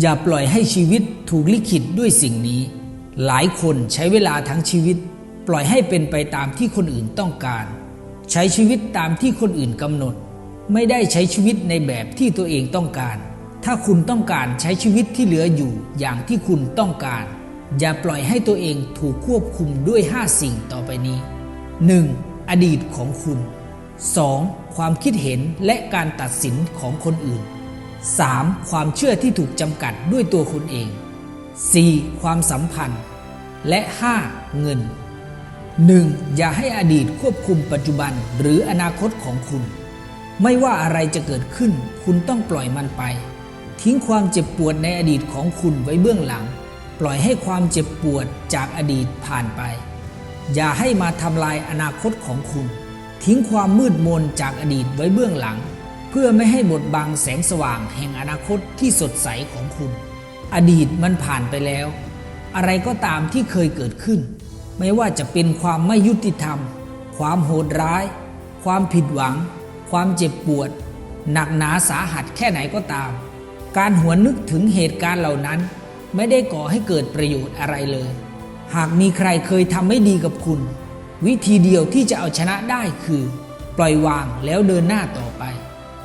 อย่าปล่อยให้ชีวิตถูกลิขิตด้วยสิ่งนี้ หลายคนใช้เวลาทั้งชีวิต ปล่อยให้เป็นไปตามที่คนอื่นต้องการ ใช้ชีวิตตามที่คนอื่นกำหนด ไม่ได้ใช้ชีวิตในแบบที่ตัวเองต้องการ ถ้าคุณต้องการใช้ชีวิตที่เหลืออยู่อย่างที่คุณต้องการ อย่าปล่อยให้ตัวเองถูกควบคุมด้วย 5 สิ่งต่อไปนี้ 1. อดีตของคุณ 2. ความคิดเห็นและการตัดสินของคนอื่น 3. ความเชื่อที่ถูกจำกัดด้วยตัวคุณเอง 4. ความสัมพันธ์ และ 5. เงิน 1. อย่าให้อดีตควบคุมปัจจุบันหรืออนาคตของคุณ ไม่ว่าอะไรจะเกิดขึ้น คุณต้องปล่อยมันไป ทิ้งความเจ็บปวดในอดีตของคุณไว้เบื้องหลัง ปล่อยให้ความเจ็บปวดจากอดีตผ่านไป อย่าให้มาทำลายอนาคตของคุณ ทิ้งความมืดมนจากอดีตไว้เบื้องหลัง เพื่อไม่ให้บดบังแสงสว่างแห่งอนาคตที่สดใสของคุณ อดีตมันผ่านไปแล้ว อะไรก็ตามที่เคยเกิดขึ้น ไม่ว่าจะเป็นความไม่ยุติธรรม ความโหดร้าย ความผิดหวัง ความเจ็บปวด หนักหนาสาหัสแค่ไหนก็ตาม การหวนนึกถึงเหตุการณ์เหล่านั้น ไม่ได้ก่อให้เกิดประโยชน์อะไรเลย หากมีใครเคยทำไม่ดีกับคุณ วิธีเดียวที่จะเอาชนะได้คือ ปล่อยวางแล้วเดินหน้าต่อ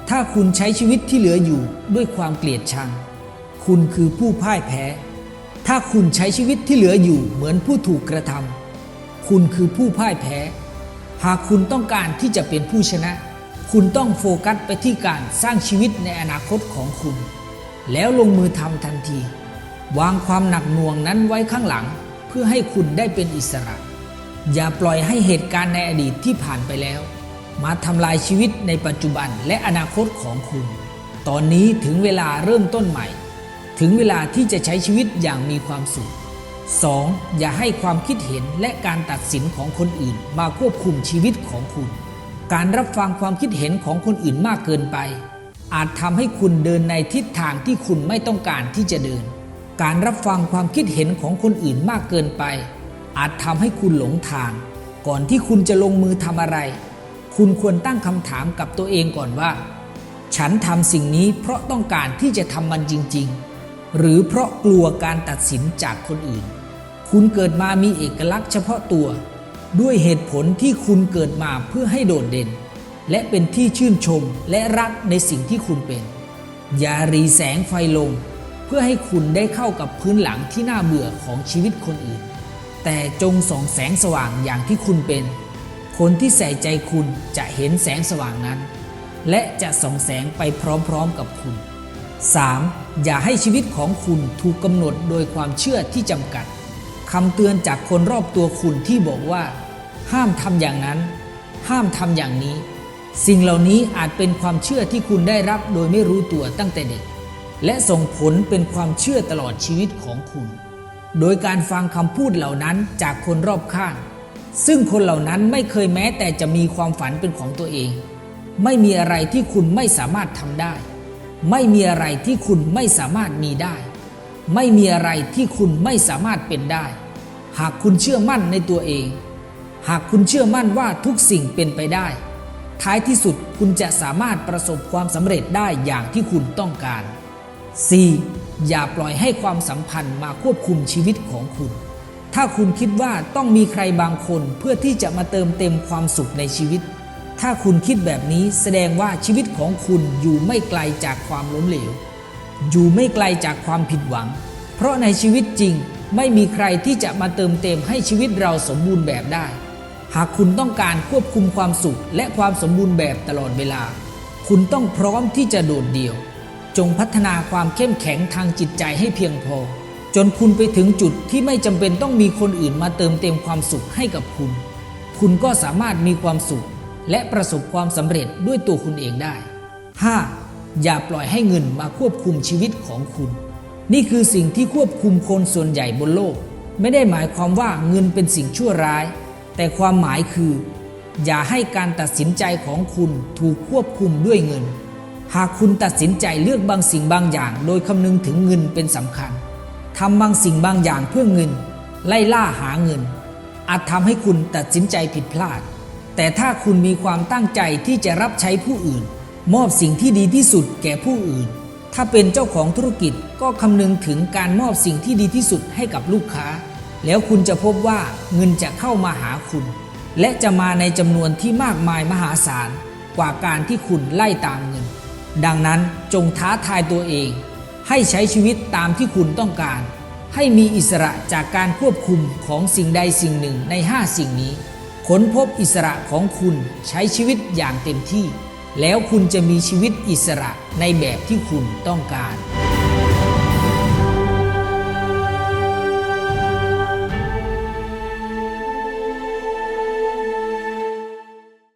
ถ้าคุณใช้ชีวิตที่เหลืออยู่ด้วยความเกลียดชัง คุณคือผู้พ่ายแพ้ ถ้าคุณใช้ชีวิตที่เหลืออยู่เหมือนผู้ถูกกระทำคุณคือผู้พ่ายแพ้ หากคุณต้องการที่จะเป็นผู้ชนะ คุณต้องโฟกัสไปที่การสร้างชีวิตในอนาคตของคุณ แล้วลงมือทำทันที วางความหนักหน่วงนั้นไว้ข้างหลัง เพื่อให้คุณได้เป็นอิสระ อย่าปล่อยให้เหตุการณ์ในอดีตที่ผ่านไปแล้ว มาทำลายชีวิตในปัจจุบันและอนาคตของคุณ ตอนนี้ถึงเวลาเริ่มต้นใหม่ ถึงเวลาที่จะใช้ชีวิตอย่างมีความสุข 2. อย่าให้ความคิดเห็นและการตัดสินของคนอื่นมาควบคุมชีวิตของคุณ การรับฟังความคิดเห็นของคนอื่นมากเกินไป อาจทำให้คุณเดินในทิศทางที่คุณไม่ต้องการที่จะเดิน การรับฟังความคิดเห็นของคนอื่นมากเกินไป อาจทำให้คุณหลงทาง ก่อนที่คุณจะลงมือทำอะไร คุณควรตั้งคำถามกับตัวเองก่อนว่า ฉันทำสิ่งนี้เพราะต้องการที่จะทำมันจริง ๆ หรือเพราะกลัวการตัดสินจากคนอื่น คุณเกิดมามีเอกลักษณ์เฉพาะตัว ด้วยเหตุผลที่คุณเกิดมาเพื่อให้โดดเด่น และเป็นที่ชื่นชมและรักในสิ่งที่คุณเป็น อย่ารีแสงไฟลง เพื่อให้คุณได้เข้ากับพื้นหลังที่น่าเบื่อของชีวิตคนอื่น แต่จงส่องแสงสว่างอย่างที่คุณเป็น คนที่ใส่ใจคุณจะเห็นแสงสว่างนั้น และจะส่องแสงไปพร้อมๆกับคุณ 3. อย่าให้ชีวิตของคุณถูกกำหนดโดยความเชื่อที่จำกัดคำเตือนจากคนรอบตัวคุณที่บอกว่า ห้ามทำอย่างนั้น ห้ามทำอย่างนี้ สิ่งเหล่านี้อาจเป็นความเชื่อที่คุณได้รับโดยไม่รู้ตัวตั้งแต่เด็ก และส่งผลเป็นความเชื่อตลอดชีวิตของคุณ โดยการฟังคำพูดเหล่านั้นจากคนรอบข้าง ซึ่งคนเหล่านั้นไม่เคยแม้แต่จะมีความฝันเป็นของตัวเอง ไม่มีอะไรที่คุณไม่สามารถทำได้ ไม่มีอะไรที่คุณไม่สามารถมีได้ ไม่มีอะไรที่คุณไม่สามารถเป็นได้ หากคุณเชื่อมั่นในตัวเอง หากคุณเชื่อมั่นว่าทุกสิ่งเป็นไปได้ ท้ายที่สุดคุณจะสามารถประสบความสำเร็จได้อย่างที่คุณต้องการ 4. อย่าปล่อยให้ความสัมพันธ์มาควบคุมชีวิตของคุณ ถ้าคุณคิดว่าต้องมีใครบางคนเพื่อที่จะมาเติมเต็มความสุขในชีวิต ถ้าคุณคิดแบบนี้แสดงว่าชีวิตของคุณอยู่ไม่ไกลจากความล้มเหลว อยู่ไม่ไกลจากความผิดหวัง เพราะในชีวิตจริงไม่มีใครที่จะมาเติมเต็มให้ชีวิตเราสมบูรณ์แบบได้ หากคุณต้องการควบคุมความสุขและความสมบูรณ์แบบตลอดเวลา คุณต้องพร้อมที่จะโดดเดี่ยว จงพัฒนาความเข้มแข็งทางจิตใจให้เพียงพอ จนคุณไปถึงจุดที่ไม่จำเป็นต้องมีคนอื่นมาเติมเต็มความสุขให้กับคุณ คุณก็สามารถมีความสุข และประสบความสำเร็จด้วยตัวคุณเองได้ 5. อย่าปล่อยให้เงินมาควบคุมชีวิตของคุณ นี่คือสิ่งที่ควบคุมคนส่วนใหญ่บนโลก ไม่ได้หมายความว่าเงินเป็นสิ่งชั่วร้าย แต่ความหมายคือ อย่าให้การตัดสินใจของคุณถูกควบคุมด้วยเงิน หากคุณตัดสินใจเลือกบางสิ่งบางอย่าง โดยคำนึงถึงเงินเป็นสำคัญ ทำบางสิ่งบางอย่างเพื่อเงิน ไล่ล่าหาเงิน อาจทำให้คุณตัดสินใจผิดพลาด แต่ถ้าคุณมีความตั้งใจที่จะรับใช้ผู้อื่น มอบสิ่งที่ดีที่สุดแก่ผู้อื่น ถ้าเป็นเจ้าของธุรกิจก็คำนึงถึงการมอบสิ่งที่ดีที่สุดให้กับลูกค้า แล้วคุณจะพบว่าเงินจะเข้ามาหาคุณ และจะมาในจำนวนที่มากมายมหาศาลกว่าการที่คุณไล่ตามเงิน ดังนั้นจงท้าทายตัวเอง ให้ใช้ชีวิตตามที่คุณต้องการ ให้มีอิสระจากการควบคุมของสิ่งใดสิ่งหนึ่งใน 5 สิ่งนี้ ค้นพบอิสระของคุณใช้ชีวิตอย่างเต็มที่ แล้วคุณจะมีชีวิตอิสระในแบบที่คุณต้องการ